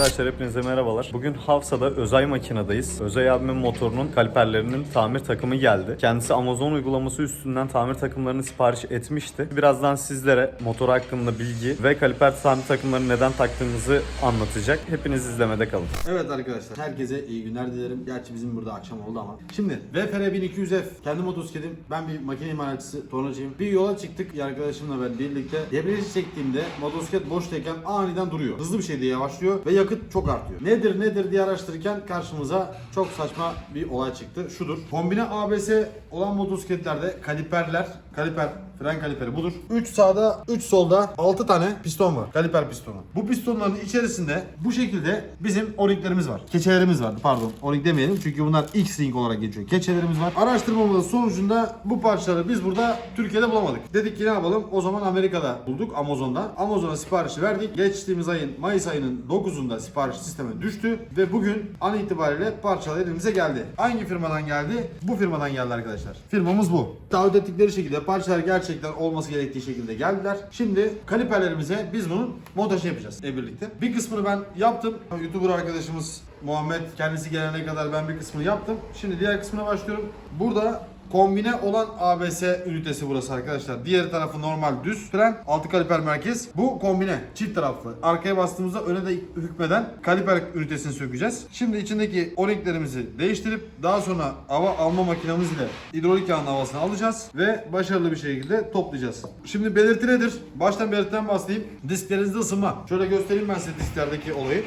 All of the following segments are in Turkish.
Arkadaşlar hepinize merhabalar. Bugün Havsa'da Özay makinadayız. Özay abimin motorunun kaliperlerinin tamir takımı geldi. Kendisi Amazon uygulaması üstünden tamir takımlarını sipariş etmişti. Birazdan sizlere motor hakkında bilgi ve kaliper tamir takımlarını neden taktığımızı anlatacak. Hepiniz izlemede kalın. Evet arkadaşlar herkese iyi günler dilerim. Gerçi bizim burada akşam oldu ama. Şimdi VFR 1200F kendi motosikletim. Ben bir makine imalatçısı tornacıyım. Bir yola çıktık arkadaşımla ben birlikte. Debriyajı çektiğimde motosiklet boştayken aniden duruyor. Hızlı bir şekilde yavaşlıyor ve yakıt çok artıyor. Nedir nedir diye araştırırken karşımıza çok saçma bir olay çıktı. Şudur. Kombine ABS olan motosikletlerde kaliperler, kaliper, fren kaliperi budur. 3 sağda, 3 solda 6 tane piston var. Kaliper pistonu. Bu pistonların içerisinde bu şekilde bizim o-ringlerimiz var. Keçelerimiz var. Pardon, o-ring demeyelim çünkü bunlar X-ring olarak geçiyor. Keçelerimiz var. Araştırmamız sonucunda bu parçaları biz burada Türkiye'de bulamadık. Dedik ki ne yapalım? O zaman Amerika'da bulduk Amazon'dan. Amazon'a siparişi verdik. Geçtiğimiz ayın Mayıs ayının 9'unda sipariş sisteme düştü ve bugün an itibariyle parçalar elimize geldi. Hangi firmadan geldi? Bu firmadan geldi arkadaşlar. Firmamız bu. Taahhüt ettikleri şekilde parçalar gerçekten olması gerektiği şekilde geldiler. Şimdi kaliperlerimize biz bunun montajını yapacağız hep birlikte. Bir kısmını ben yaptım. YouTuber arkadaşımız Muhammed kendisi gelene kadar ben bir kısmını yaptım. Şimdi diğer kısmına başlıyorum. Burada Kombine olan ABS ünitesi burası arkadaşlar. Diğer tarafı normal düz fren, altı kaliper merkez. Bu kombine, çift taraflı. Arkaya bastığımızda öne de hükmeden kaliper ünitesini sökeceğiz. Şimdi içindeki o-ringlerimizi değiştirip daha sonra hava alma makinamız ile hidrolik yağın havasını alacağız ve başarılı bir şekilde toplayacağız. Şimdi belirti nedir? Baştan belirtiden bahsedeyim. Disklerinizde ısınma. Şöyle göstereyim ben size disklerdeki olayı.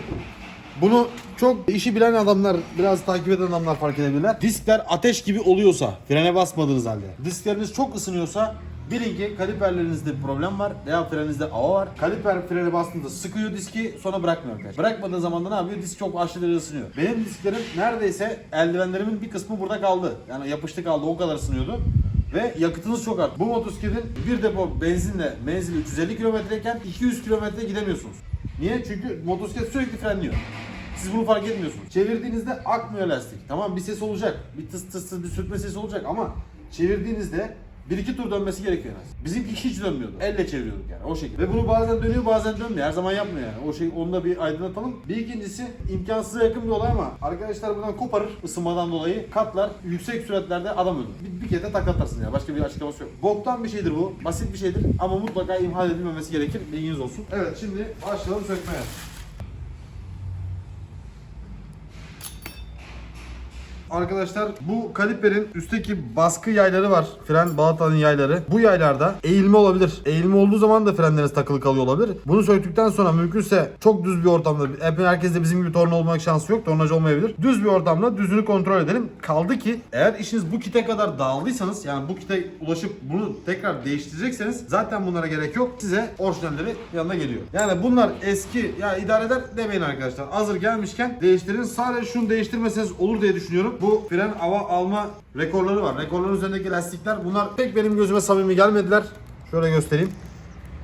Bunu çok işi bilen adamlar, biraz takip eden adamlar fark edebilirler. Diskler ateş gibi oluyorsa, frene basmadığınız halde, diskleriniz çok ısınıyorsa bilin ki kaliperlerinizde bir problem var veya freninizde hava var. Kaliper frene bastığında sıkıyor diski sonra bırakmıyor arkadaşlar. Bırakmadığı zaman da ne yapıyor? Disk çok aşırı ısınıyor. Benim disklerim neredeyse eldivenlerimin bir kısmı burada kaldı. Yani yapıştı kaldı o kadar ısınıyordu. Ve yakıtınız çok arttı. Bu motosikletin bir depo benzinle menzili 350 kilometreyken 200 kilometre gidemiyorsunuz. Niye? Çünkü motosiklet sürekli frenliyor. Siz bunu fark etmiyorsunuz. Çevirdiğinizde akmıyor lastik. Tamam bir ses olacak. Bir tıs tıs tıs bir sürtme sesi olacak ama çevirdiğinizde bir iki tur dönmesi gerekiyor en. Bizimki hiç dönmüyordu. Elle çeviriyorduk yani o şekilde. Ve bunu bazen dönüyor bazen dönmüyor. Her zaman yapmıyor yani. O şey onu da bir aydınlatalım. Bir ikincisi imkansıza yakın bir olay ama arkadaşlar buradan koparır ısınmadan dolayı katlar yüksek süratlerde adam öldürür. Bir, bir kere de taklatarsın ya. Başka bir açıklaması yok. Boktan bir şeydir bu. Basit bir şeydir ama mutlaka imhal edilmemesi gerekir. Bilginiz olsun. Evet şimdi başlayalım sökmeye. Arkadaşlar bu kaliperin üstteki baskı yayları var. Fren balataların yayları. Bu yaylarda eğilme olabilir. Eğilme olduğu zaman da frenleriniz takılı kalıyor olabilir. Bunu söktükten sonra mümkünse çok düz bir ortamda herkes de bizim gibi torna olmak şansı yok. Tornacı olmayabilir. Düz bir ortamda düzünü kontrol edelim. Kaldı ki eğer işiniz bu kite kadar dağıldıysanız yani bu kite ulaşıp bunu tekrar değiştirecekseniz zaten bunlara gerek yok. Size orijinalleri yanına geliyor. Yani bunlar eski ya idare eder demeyin arkadaşlar. Hazır gelmişken değiştirin. Sadece şunu değiştirmeseniz olur diye düşünüyorum. Bu fren hava alma rekorları var. Rekorların üzerindeki lastikler bunlar pek benim gözüme samimi gelmediler. Şöyle göstereyim.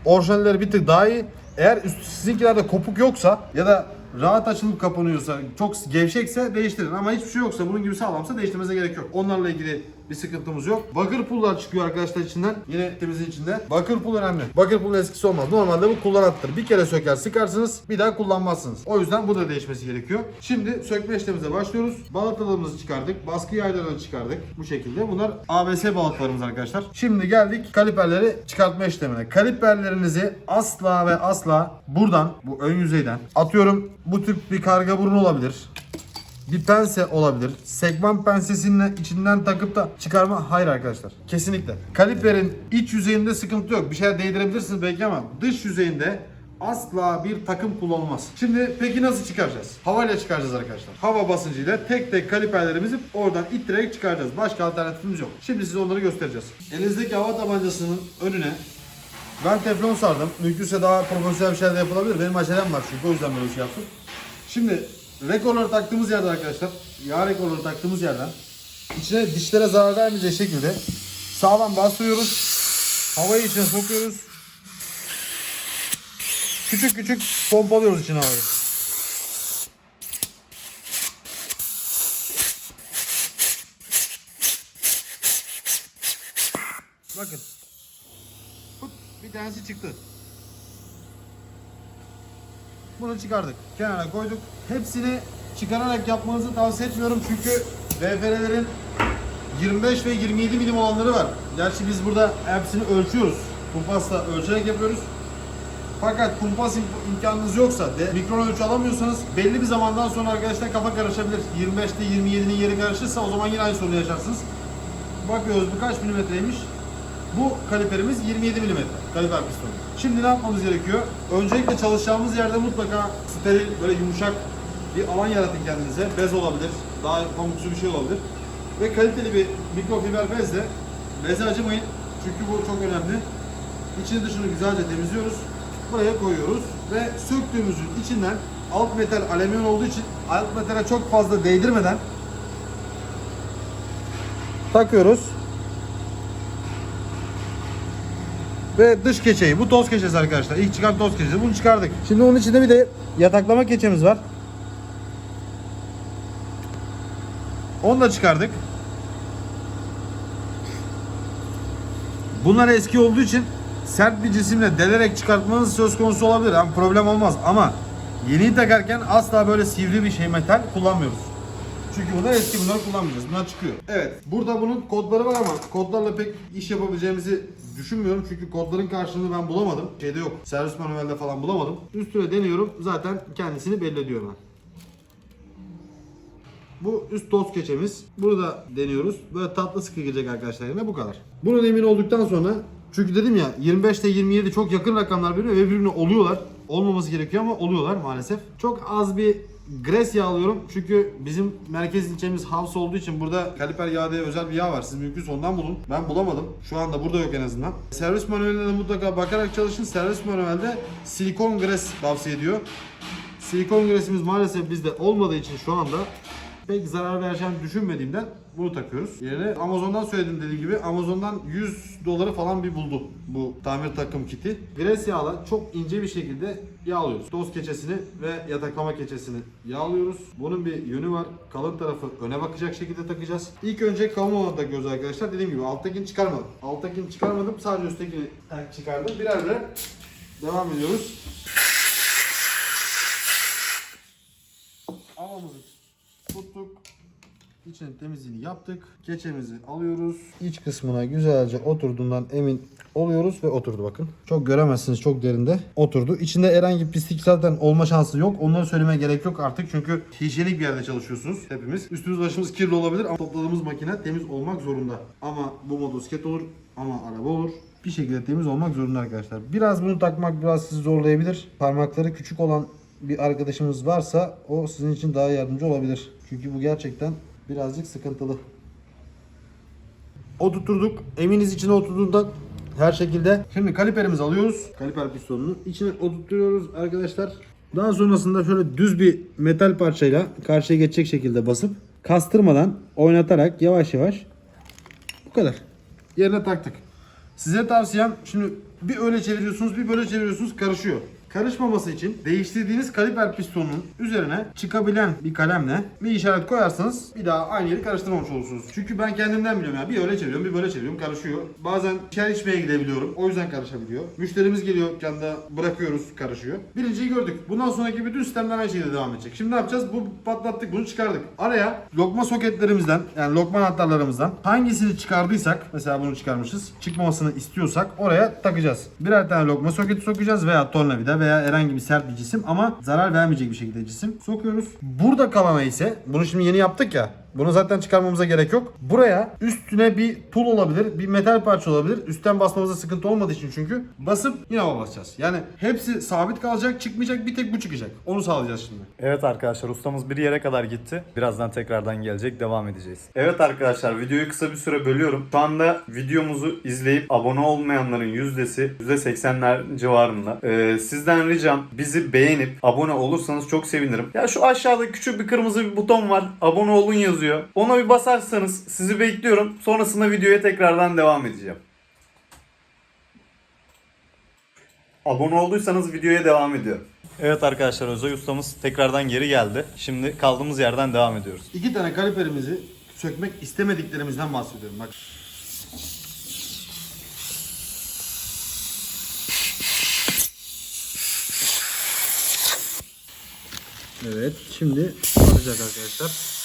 Orijinalleri bir tık daha iyi. Eğer üst, sizinkilerde kopuk yoksa ya da rahat açılıp kapanıyorsa, çok gevşekse değiştirin. Ama hiçbir şey yoksa, bunun gibi sağlamsa değiştirmenize gerek yok. Onlarla ilgili bir sıkıntımız yok. Bakır pullar çıkıyor arkadaşlar içinden. Yine temizin içinde. Bakır pul önemli. Bakır pulun eskisi olmaz. Normalde bu kullanattır. Bir kere söker sıkarsınız bir daha kullanmazsınız. O yüzden bu da değişmesi gerekiyor. Şimdi sökme işlemimize başlıyoruz. Balatalarımızı çıkardık. Baskı yaylarını çıkardık. Bu şekilde. Bunlar ABS balatalarımız arkadaşlar. Şimdi geldik kaliperleri çıkartma işlemine. Kaliperlerinizi asla ve asla buradan bu ön yüzeyden atıyorum bu tip bir karga burnu olabilir bir pense olabilir. Segment pensesinin içinden takıp da çıkarma hayır arkadaşlar. Kesinlikle. Kaliperin iç yüzeyinde sıkıntı yok. Bir şeyler değdirebilirsiniz belki ama dış yüzeyinde asla bir takım kullanılmaz. Şimdi peki nasıl çıkaracağız? Havayla çıkaracağız arkadaşlar. Hava basıncıyla tek tek kaliperlerimizi oradan ittirerek çıkaracağız. Başka alternatifimiz yok. Şimdi size onları göstereceğiz. Elinizdeki hava tabancasının önüne ben teflon sardım. Mümkünse daha profesyonel bir şeyler de yapılabilir. Benim acelem var çünkü o yüzden böyle bir şey yaptım. Şimdi rekorları taktığımız yerden arkadaşlar, yağ rekorları taktığımız yerden içine dişlere zarar vermeyecek şekilde sağlam bastırıyoruz. Havayı içine sokuyoruz. Küçük küçük pompalıyoruz içine havayı. Bakın. Hop, Bir tanesi çıktı. Bunu çıkardık. Kenara koyduk. Hepsini çıkararak yapmanızı tavsiye etmiyorum çünkü VFR'lerin 25 ve 27 milim olanları var. Gerçi biz burada hepsini ölçüyoruz. Kumpasla ölçerek yapıyoruz. Fakat kumpas im- imkanınız yoksa, de, mikron ölçü alamıyorsanız belli bir zamandan sonra arkadaşlar kafa karışabilir. 25'te 27'nin yeri karışırsa o zaman yine aynı sorunu yaşarsınız. Bakıyoruz bu kaç milimetreymiş? Bu kaliperimiz 27 milimetre kaliper pistonu. Şimdi ne yapmamız gerekiyor? Öncelikle çalışacağımız yerde mutlaka steril, böyle yumuşak bir alan yaratın kendinize. Bez olabilir, daha pamuksu bir şey olabilir. Ve kaliteli bir mikrofiber bezle beze acımayın. Çünkü bu çok önemli. İçini dışını güzelce temizliyoruz. Buraya koyuyoruz ve söktüğümüzün içinden alt metal alüminyum olduğu için alt metale çok fazla değdirmeden takıyoruz. Ve dış keçeyi. Bu toz keçesi arkadaşlar. İlk çıkan toz keçesi. Bunu çıkardık. Şimdi onun içinde bir de yataklama keçemiz var. Onu da çıkardık. Bunlar eski olduğu için sert bir cisimle delerek çıkartmanız söz konusu olabilir. Yani problem olmaz ama yeni takarken asla böyle sivri bir şey metal kullanmıyoruz. Çünkü bunlar eski bunları kullanmayacağız. Bunlar çıkıyor. Evet. Burada bunun kodları var ama kodlarla pek iş yapabileceğimizi düşünmüyorum. Çünkü kodların karşılığını ben bulamadım. Şeyde yok. Servis manuelde falan bulamadım. Üstüne deniyorum. Zaten kendisini belli ediyor hemen. Bu üst toz keçemiz. Bunu da deniyoruz. Böyle tatlı sıkı girecek arkadaşlar yerine bu kadar. Bunun emin olduktan sonra çünkü dedim ya 25 ile 27 çok yakın rakamlar veriyor ve birbirine oluyorlar. Olmaması gerekiyor ama oluyorlar maalesef. Çok az bir gres yağlıyorum. Çünkü bizim merkez ilçemiz Havs olduğu için burada kaliper yağı diye özel bir yağ var. Siz mümkünse ondan bulun. Ben bulamadım. Şu anda burada yok en azından. Servis manueline de mutlaka bakarak çalışın. Servis manuelde silikon gres tavsiye ediyor. Silikon gresimiz maalesef bizde olmadığı için şu anda pek zarar vereceğini düşünmediğimden bunu takıyoruz. Yerine Amazon'dan söyledim dediğim gibi Amazon'dan 100 doları falan bir buldu bu tamir takım kiti. Gres yağla çok ince bir şekilde yağlıyoruz. Toz keçesini ve yataklama keçesini yağlıyoruz. Bunun bir yönü var. Kalın tarafı öne bakacak şekilde takacağız. İlk önce kalın olanı takıyoruz arkadaşlar. Dediğim gibi alttakini çıkarmadım. Alttakini çıkarmadım. Sadece üsttekini çıkardım. Birer birer devam ediyoruz. İçinin temizliğini yaptık. Keçemizi alıyoruz. İç kısmına güzelce oturduğundan emin oluyoruz ve oturdu bakın. Çok göremezsiniz çok derinde. Oturdu. İçinde herhangi bir pislik zaten olma şansı yok. Onları söylemeye gerek yok artık çünkü hijyenik bir yerde çalışıyorsunuz hepimiz. Üstümüz başımız kirli olabilir ama topladığımız makine temiz olmak zorunda. Ama bu motosiklet olur ama araba olur. Bir şekilde temiz olmak zorunda arkadaşlar. Biraz bunu takmak biraz sizi zorlayabilir. Parmakları küçük olan bir arkadaşımız varsa o sizin için daha yardımcı olabilir. Çünkü bu gerçekten birazcık sıkıntılı. Oturturduk. Eminiz içine oturduğundan her şekilde. Şimdi kaliperimizi alıyoruz. Kaliper pistonunu içine oturtuyoruz arkadaşlar. Daha sonrasında şöyle düz bir metal parçayla karşıya geçecek şekilde basıp kastırmadan oynatarak yavaş yavaş bu kadar. Yerine taktık. Size tavsiyem şimdi bir öyle çeviriyorsunuz bir böyle çeviriyorsunuz karışıyor. Karışmaması için değiştirdiğiniz kaliper pistonunun üzerine çıkabilen bir kalemle bir işaret koyarsanız bir daha aynı yeri karıştırmamış olursunuz. Çünkü ben kendimden biliyorum ya bir öyle çeviriyorum bir böyle çeviriyorum karışıyor. Bazen çay içmeye gidebiliyorum o yüzden karışabiliyor. Müşterimiz geliyor dükkanda bırakıyoruz karışıyor. Birinciyi gördük. Bundan sonraki bütün sistemler aynı şekilde devam edecek. Şimdi ne yapacağız? Bu patlattık bunu çıkardık. Araya lokma soketlerimizden yani lokma anahtarlarımızdan hangisini çıkardıysak mesela bunu çıkarmışız. Çıkmamasını istiyorsak oraya takacağız. Birer tane lokma soketi sokacağız veya tornavida veya herhangi bir sert bir cisim ama zarar vermeyecek bir şekilde cisim sokuyoruz. Burada kalana ise bunu şimdi yeni yaptık ya bunu zaten çıkarmamıza gerek yok. Buraya üstüne bir tul olabilir, bir metal parça olabilir. Üstten basmamıza sıkıntı olmadığı için çünkü basıp yine hava basacağız. Yani hepsi sabit kalacak, çıkmayacak, bir tek bu çıkacak. Onu sağlayacağız şimdi. Evet arkadaşlar ustamız bir yere kadar gitti. Birazdan tekrardan gelecek devam edeceğiz. Evet arkadaşlar videoyu kısa bir süre bölüyorum. Şu anda videomuzu izleyip abone olmayanların yüzdesi %80'ler civarında. Ee, sizden ricam bizi beğenip abone olursanız çok sevinirim. Ya şu aşağıda küçük bir kırmızı bir buton var. Abone olun yazıyor. Ona bir basarsanız sizi bekliyorum. Sonrasında videoya tekrardan devam edeceğim. Abone olduysanız videoya devam ediyor. Evet arkadaşlar Özay ustamız tekrardan geri geldi. Şimdi kaldığımız yerden devam ediyoruz. İki tane kaliperimizi sökmek istemediklerimizden bahsediyorum. Bak. Evet şimdi atacak arkadaşlar.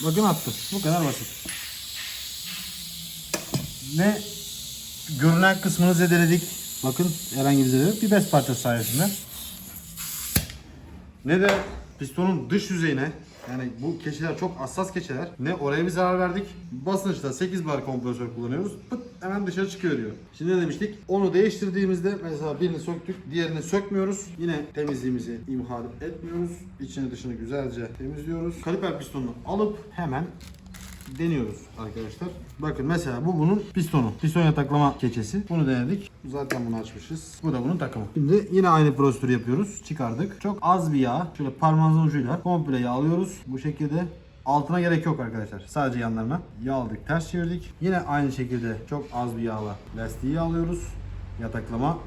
Bakın attı. Bu kadar basit. Ve görünen kısmını zedeledik. Bakın herhangi bir zedeledik. Bir bez parçası sayesinde. Ne de pistonun dış yüzeyine yani bu keçeler çok hassas keçeler. Ne oraya bir zarar verdik. Basınçta 8 bar kompresör kullanıyoruz. Pıt hemen dışarı çıkıyor. Şimdi ne demiştik? Onu değiştirdiğimizde mesela birini söktük, diğerini sökmüyoruz. Yine temizliğimizi imhal etmiyoruz. İçini dışını güzelce temizliyoruz. Kaliper pistonunu alıp hemen deniyoruz arkadaşlar. Bakın mesela bu bunun pistonu. Piston yataklama keçesi. Bunu denedik. Zaten bunu açmışız. Bu da bunun takımı. Şimdi yine aynı prosedürü yapıyoruz. Çıkardık. Çok az bir yağ. Şöyle parmağımızın ucuyla komple yağlıyoruz. Bu şekilde. Altına gerek yok arkadaşlar. Sadece yanlarına. Yağladık, ters çevirdik. Yine aynı şekilde çok az bir yağla lastiği yağlıyoruz. Yataklama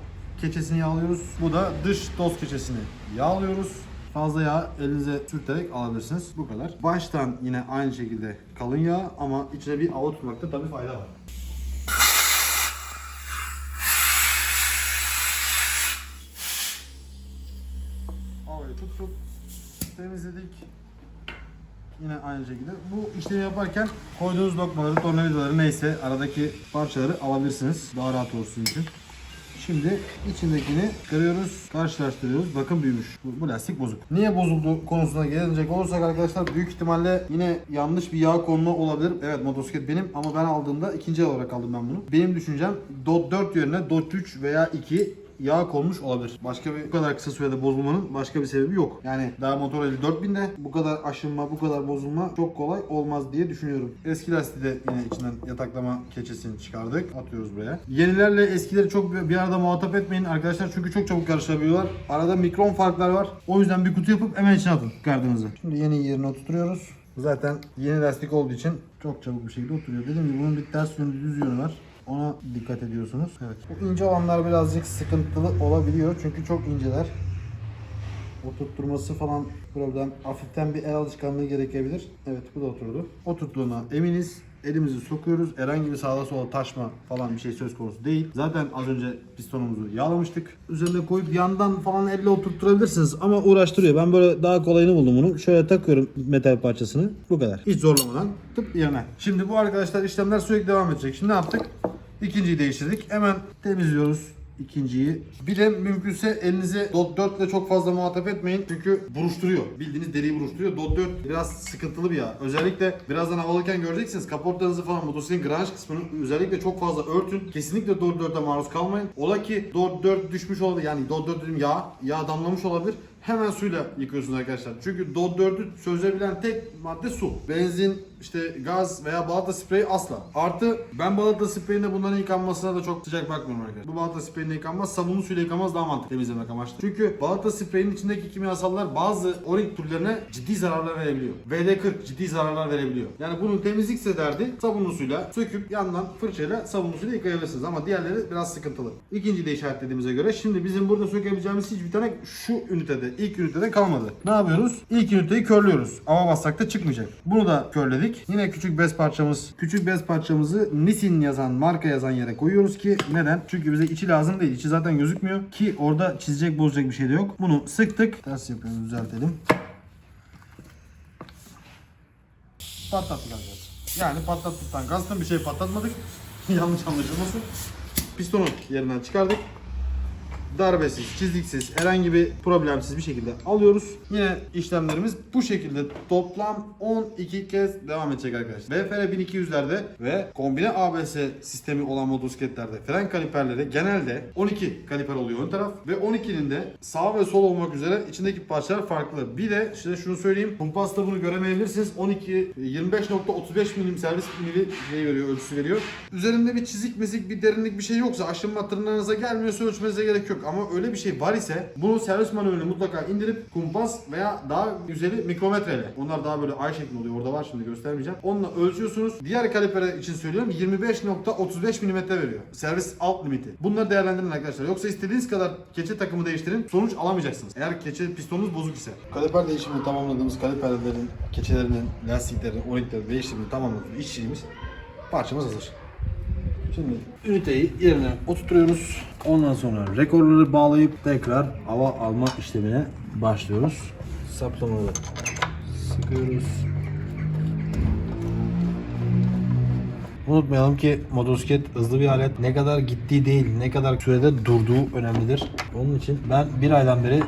keçesini yağlıyoruz. Bu da dış toz keçesini yağlıyoruz. Fazla yağ elinize sürterek alabilirsiniz. Bu kadar. Baştan yine aynı şekilde kalın yağ ama içine bir tutmakta tabii fayda var. Havayı tuttuk. Temizledik. Yine aynı şekilde. Bu işlemi yaparken koyduğunuz lokmaları, tornavidaları neyse aradaki parçaları alabilirsiniz. Daha rahat olsun için. Şimdi içindekini kırıyoruz, karşılaştırıyoruz. Bakın büyümüş. Bu, bu lastik bozuk. Niye bozuldu konusuna gelecek olursak arkadaşlar büyük ihtimalle yine yanlış bir yağ konma olabilir. Evet motosiklet benim ama ben aldığımda ikinci olarak aldım ben bunu. Benim düşüncem DOT 4 yerine DOT 3 veya 2 yağ konmuş olabilir. Başka bir bu kadar kısa sürede bozulmanın başka bir sebebi yok. Yani daha motor 54.000'de bu kadar aşınma, bu kadar bozulma çok kolay olmaz diye düşünüyorum. Eski lastiği de yine içinden yataklama keçesini çıkardık. Atıyoruz buraya. Yenilerle eskileri çok bir arada muhatap etmeyin arkadaşlar çünkü çok çabuk karışabiliyorlar. Arada mikron farklar var. O yüzden bir kutu yapıp hemen içine atın çıkardığınızı. Şimdi yeni yerine oturtuyoruz. Zaten yeni lastik olduğu için çok çabuk bir şekilde oturuyor. Dediğim gibi bunun bir ters yönü, düz yönü var. Ona dikkat ediyorsunuz. Evet. Bu ince olanlar birazcık sıkıntılı olabiliyor çünkü çok inceler. Oturtturması falan problem. Hafiften bir el alışkanlığı gerekebilir. Evet bu da oturdu. Oturttuğuna eminiz. Elimizi sokuyoruz. Herhangi bir sağda sola taşma falan bir şey söz konusu değil. Zaten az önce pistonumuzu yağlamıştık. Üzerine koyup yandan falan elle oturtturabilirsiniz ama uğraştırıyor. Ben böyle daha kolayını buldum bunu. Şöyle takıyorum metal parçasını. Bu kadar. Hiç zorlamadan tıp yerine. Şimdi bu arkadaşlar işlemler sürekli devam edecek. Şimdi ne yaptık? İkinciyi değiştirdik. Hemen temizliyoruz ikinciyi. Bir de mümkünse elinizi dot 4 ile çok fazla muhatap etmeyin. Çünkü buruşturuyor. Bildiğiniz deriyi buruşturuyor. Dot 4 biraz sıkıntılı bir yağ. Özellikle birazdan havalıken göreceksiniz. Kaportanızı falan motosikletin granaj kısmını özellikle çok fazla örtün. Kesinlikle dot 4'e maruz kalmayın. Ola ki dot 4 düşmüş olabilir. Yani dot 4 dedim yağ. Yağ damlamış olabilir. Hemen suyla yıkıyorsunuz arkadaşlar. Çünkü DOT 4'ü çözebilen tek madde su. Benzin, işte gaz veya balata spreyi asla. Artı ben balata spreyinde bunların yıkanmasına da çok sıcak bakmıyorum arkadaşlar. Bu balata spreyinde yıkanmaz, sabunlu suyla yıkanmaz daha mantıklı temizlemek amaçlı. Çünkü balata spreyinin içindeki kimyasallar bazı oring türlerine ciddi zararlar verebiliyor. VD40 ciddi zararlar verebiliyor. Yani bunun temizlikse derdi sabunlu suyla söküp yandan fırçayla sabunlu suyla yıkayabilirsiniz. Ama diğerleri biraz sıkıntılı. İkinciyi de işaretlediğimize göre şimdi bizim burada sökebileceğimiz hiçbir tane şu ünitede, ilk ünitede kalmadı. Ne yapıyoruz? İlk üniteyi körlüyoruz. Ama bassak da çıkmayacak. Bunu da körledik. Yine küçük bez parçamız. Küçük bez parçamızı Nissin yazan, marka yazan yere koyuyoruz ki neden? Çünkü bize içi lazım değil. İçi zaten gözükmüyor ki orada çizecek, bozacak bir şey de yok. Bunu sıktık. Ters yapıyoruz, düzeltelim. Patlattık arkadaşlar. Yani patlattıktan kastım bir şey patlatmadık. Yanlış anlaşılmasın. Pistonu yerinden çıkardık. Darbesiz, çiziksiz, herhangi bir problemsiz bir şekilde alıyoruz. Yine işlemlerimiz bu şekilde toplam 12 kez devam edecek arkadaşlar. VFR 1200'lerde ve kombine ABS sistemi olan motosikletlerde fren kaliperleri genelde 12 kaliper oluyor ön taraf ve 12'nin de sağ ve sol olmak üzere içindeki parçalar farklı. Bir de size şunu söyleyeyim. Kumpasla bunu göremeyebilirsiniz. 12 25.35 milim servis mili şey veriyor, ölçüsü veriyor. Üzerinde bir çizik mizik, bir derinlik bir şey yoksa aşınma tırnağınıza gelmiyorsa ölçmenize gerek yok. Ama öyle bir şey var ise bunu servis manuelini mutlaka indirip kumpas veya daha güzeli mikrometreyle. Onlar daha böyle ay şeklinde oluyor. Orada var şimdi göstermeyeceğim. Onunla ölçüyorsunuz. Diğer kalipere için söylüyorum 25.35 mm veriyor. Servis alt limiti. Bunları değerlendirin arkadaşlar. Yoksa istediğiniz kadar keçe takımı değiştirin. Sonuç alamayacaksınız. Eğer keçe pistonunuz bozuk ise. Kaliper değişimini tamamladığımız kaliperlerin, keçelerinin, lastiklerin, o-ringlerin değişimini tamamladığımız işçiliğimiz parçamız hazır. Şimdi üniteyi yerine oturtuyoruz. Ondan sonra rekorları bağlayıp tekrar hava alma işlemine başlıyoruz. saplamalı sıkıyoruz. Unutmayalım ki motosiklet hızlı bir alet. Ne kadar gittiği değil, ne kadar sürede durduğu önemlidir. Onun için ben bir aydan beri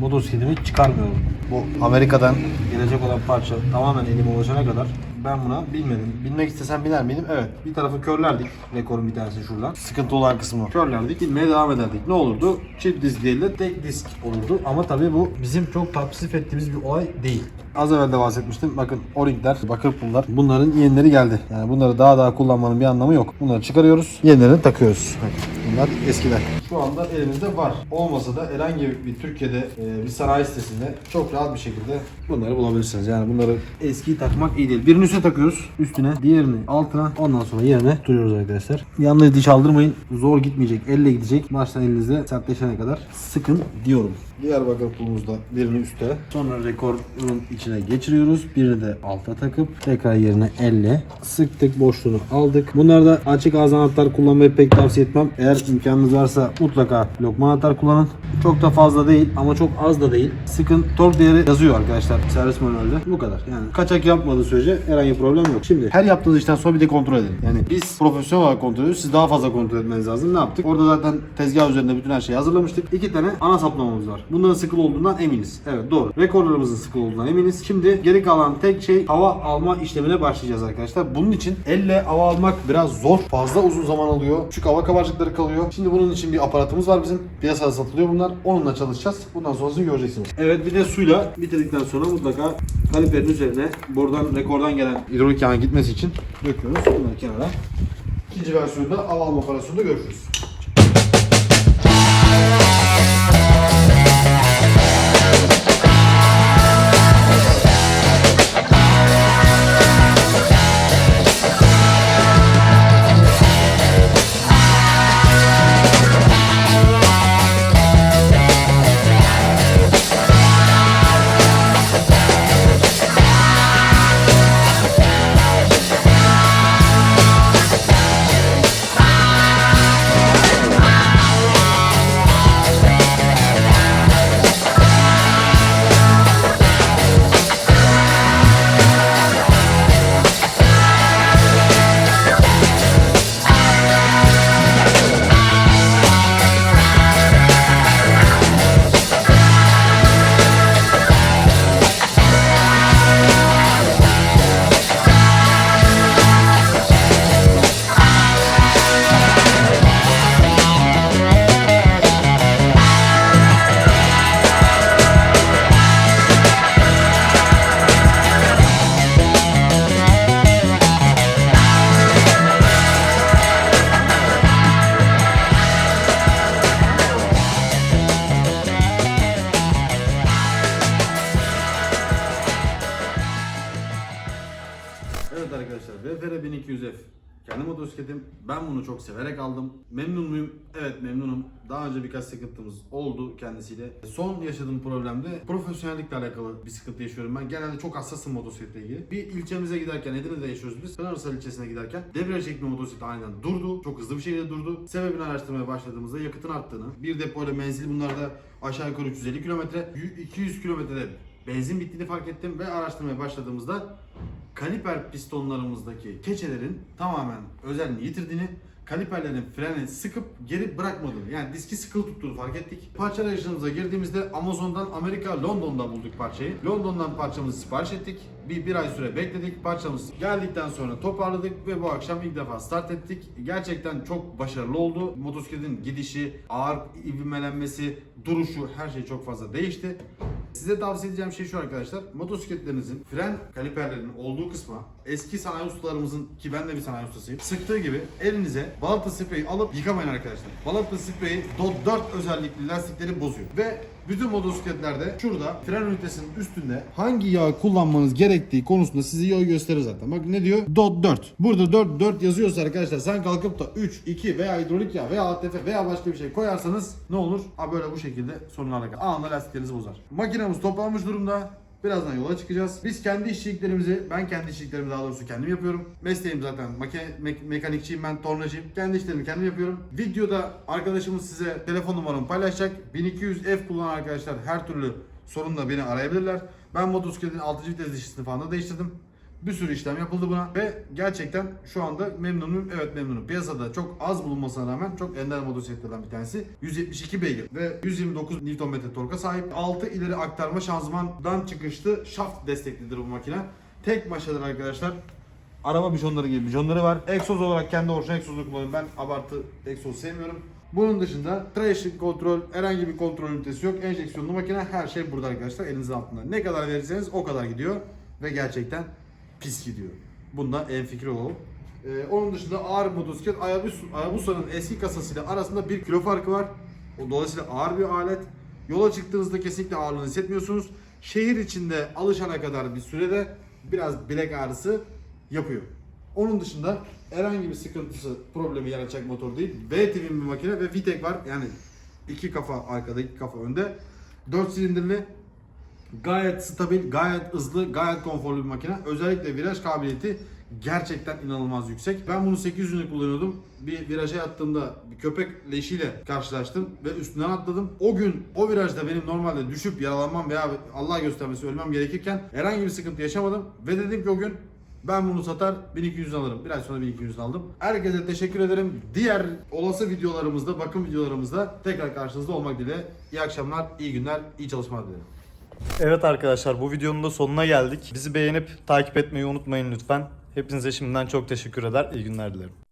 motosikletimi çıkarmıyorum. Bu Amerika'dan gelecek olan parça tamamen elime ulaşana kadar ben buna binmedim. Binmek istesem biner miydim? Evet. Bir tarafı körlerdik. Rekorun bir tanesi şuradan. Sıkıntı olan kısmı körlerdik. Binmeye devam ederdik. Ne olurdu? Çift disk değil de tek disk olurdu. Ama tabii bu bizim çok tasvip ettiğimiz bir olay değil. Az evvel de bahsetmiştim. Bakın O-ringler, bakır pullar. Bunların yenileri geldi. Yani bunları daha daha kullanmanın bir anlamı yok. Bunları çıkarıyoruz. Yenilerini takıyoruz. Bakın bunlar eskiler. Şu anda elimizde var. Olmasa da herhangi bir Türkiye'de e, bir sanayi sitesinde çok rahat bir şekilde bunları bulabilirsiniz. Yani bunları eskiyi takmak iyi değil. Birini üstüne takıyoruz. Üstüne, diğerini altına. Ondan sonra yerine duruyoruz arkadaşlar. Yanlış diş aldırmayın. Zor gitmeyecek. Elle gidecek. Baştan elinizde sertleşene kadar sıkın diyorum. Diğer bakır pulumuzda birini üste. Sonra rekorun içine geçiriyoruz. Birini de alta takıp tekrar yerine elle sıktık. Boşluğunu aldık. Bunlarda açık ağız anahtar kullanmayı pek tavsiye etmem. Eğer imkanınız varsa mutlaka lokma anahtar kullanın. Çok da fazla değil ama çok az da değil. Sıkın tork değeri yazıyor arkadaşlar servis manuelde. Bu kadar. Yani kaçak yapmadığı sürece herhangi bir problem yok. Şimdi her yaptığınız işten sonra bir de kontrol edin. Yani biz profesyonel olarak kontrol ediyoruz. Siz daha fazla kontrol etmeniz lazım. Ne yaptık? Orada zaten tezgah üzerinde bütün her şeyi hazırlamıştık. İki tane ana saplamamız var. Bunların sıkılı olduğundan eminiz. Evet doğru. Rekorlarımızın sıkılı olduğundan eminiz. Şimdi geri kalan tek şey hava alma işlemine başlayacağız arkadaşlar. Bunun için elle hava almak biraz zor. Fazla uzun zaman alıyor. Çünkü hava kabarcıkları kalıyor. Şimdi bunun için bir aparatımız var bizim. Piyasada satılıyor bunlar. Onunla çalışacağız. Bundan sonrasını göreceksiniz. Evet bir de suyla bitirdikten sonra mutlaka kaliperin üzerine buradan rekordan gelen hidrolik yağın gitmesi için döküyoruz. Bunları kenara. İkinci versiyonda hava alma operasyonunda görüşürüz. 1200F kendi motosikletim. Ben bunu çok severek aldım. Memnun muyum? Evet memnunum. Daha önce birkaç sıkıntımız oldu kendisiyle. Son yaşadığım problemde profesyonellikle alakalı bir sıkıntı yaşıyorum ben. Genelde çok hassasım motosikletle ilgili. Bir ilçemize giderken, Edirne'de yaşıyoruz biz. Pınarhisar ilçesine giderken debriyaj çekme motosiklet aniden durdu. Çok hızlı bir şekilde durdu. Sebebini araştırmaya başladığımızda yakıtın arttığını, bir depoyla menzil bunlarda aşağı yukarı 350 kilometre, 200 kilometrede benzin bittiğini fark ettim ve araştırmaya başladığımızda kaliper pistonlarımızdaki keçelerin tamamen özelliğini yitirdiğini, kaliperlerin freni sıkıp geri bırakmadığını yani diski sıkılı tuttuğunu fark ettik. Parça arayışımıza girdiğimizde Amazon'dan Amerika London'da bulduk parçayı. London'dan parçamızı sipariş ettik. Bir, bir ay süre bekledik. Parçamız geldikten sonra toparladık ve bu akşam ilk defa start ettik. Gerçekten çok başarılı oldu. Motosikletin gidişi, ağır ivmelenmesi, duruşu her şey çok fazla değişti. Size tavsiye edeceğim şey şu arkadaşlar. Motosikletlerinizin fren kaliperlerinin olduğu kısma eski sanayi ustalarımızın ki ben de bir sanayi ustasıyım. Sıktığı gibi elinize balata spreyi alıp yıkamayın arkadaşlar. Balata spreyi DOT 4 özellikli lastikleri bozuyor. Ve bütün motosikletlerde şurada fren ünitesinin üstünde hangi yağ kullanmanız gerektiği konusunda size yol gösterir zaten. Bak ne diyor? DOT 4. Burada 4 4 yazıyorsa arkadaşlar sen kalkıp da 3, 2 veya hidrolik yağ veya ATF veya başka bir şey koyarsanız ne olur? Ha böyle bu şekilde sorunlarla kalır. Anında lastiklerinizi bozar. Makinemiz toplanmış durumda. Birazdan yola çıkacağız. Biz kendi işçiliklerimizi, ben kendi işçiliklerimi daha doğrusu kendim yapıyorum. Mesleğim zaten makine, me- mekanikçiyim ben, tornacıyım. Kendi işlerimi kendim yapıyorum. Videoda arkadaşımız size telefon numaramı paylaşacak. 1200 F kullanan arkadaşlar her türlü sorunla beni arayabilirler. Ben motosikletin 6. vites dişisini falan da değiştirdim. Bir sürü işlem yapıldı buna ve gerçekten şu anda memnunum. Evet memnunum. Piyasada çok az bulunmasına rağmen çok ender motosikletlerden bir tanesi. 172 beygir ve 129 Nm torka sahip. 6 ileri aktarma şanzımandan çıkışlı şaft desteklidir bu makine. Tek maşadır arkadaşlar. Araba bijonları gibi bijonları var. Egzoz olarak kendi orijinal egzozunu kullanıyorum. Ben abartı egzoz sevmiyorum. Bunun dışında traction kontrol, herhangi bir kontrol ünitesi yok. Enjeksiyonlu makine her şey burada arkadaşlar elinizin altında. Ne kadar verirseniz o kadar gidiyor ve gerçekten pis gidiyor. Bunda en fikir olalım. Ee, onun dışında ağır motosiklet Hayabusa'nın eski kasasıyla arasında 1 kilo farkı var. O dolayısıyla ağır bir alet. Yola çıktığınızda kesinlikle ağırlığını hissetmiyorsunuz. Şehir içinde alışana kadar bir sürede biraz bilek ağrısı yapıyor. Onun dışında herhangi bir sıkıntısı, problemi yaratacak motor değil. V tipin bir makine ve VTEC var. Yani iki kafa arkada, iki kafa önde. 4 silindirli Gayet stabil, gayet hızlı, gayet konforlu bir makine. Özellikle viraj kabiliyeti gerçekten inanılmaz yüksek. Ben bunu 800 ünlü kullanıyordum. Bir viraja yattığımda bir köpek leşiyle karşılaştım ve üstünden atladım. O gün o virajda benim normalde düşüp yaralanmam veya Allah göstermesi ölmem gerekirken herhangi bir sıkıntı yaşamadım. Ve dedim ki o gün ben bunu satar 1200 alırım. Biraz sonra 1200 aldım. Herkese teşekkür ederim. Diğer olası videolarımızda, bakım videolarımızda tekrar karşınızda olmak dileğiyle. İyi akşamlar, iyi günler, iyi çalışmalar dilerim. Evet arkadaşlar bu videonun da sonuna geldik. Bizi beğenip takip etmeyi unutmayın lütfen. Hepinize şimdiden çok teşekkür eder. İyi günler dilerim.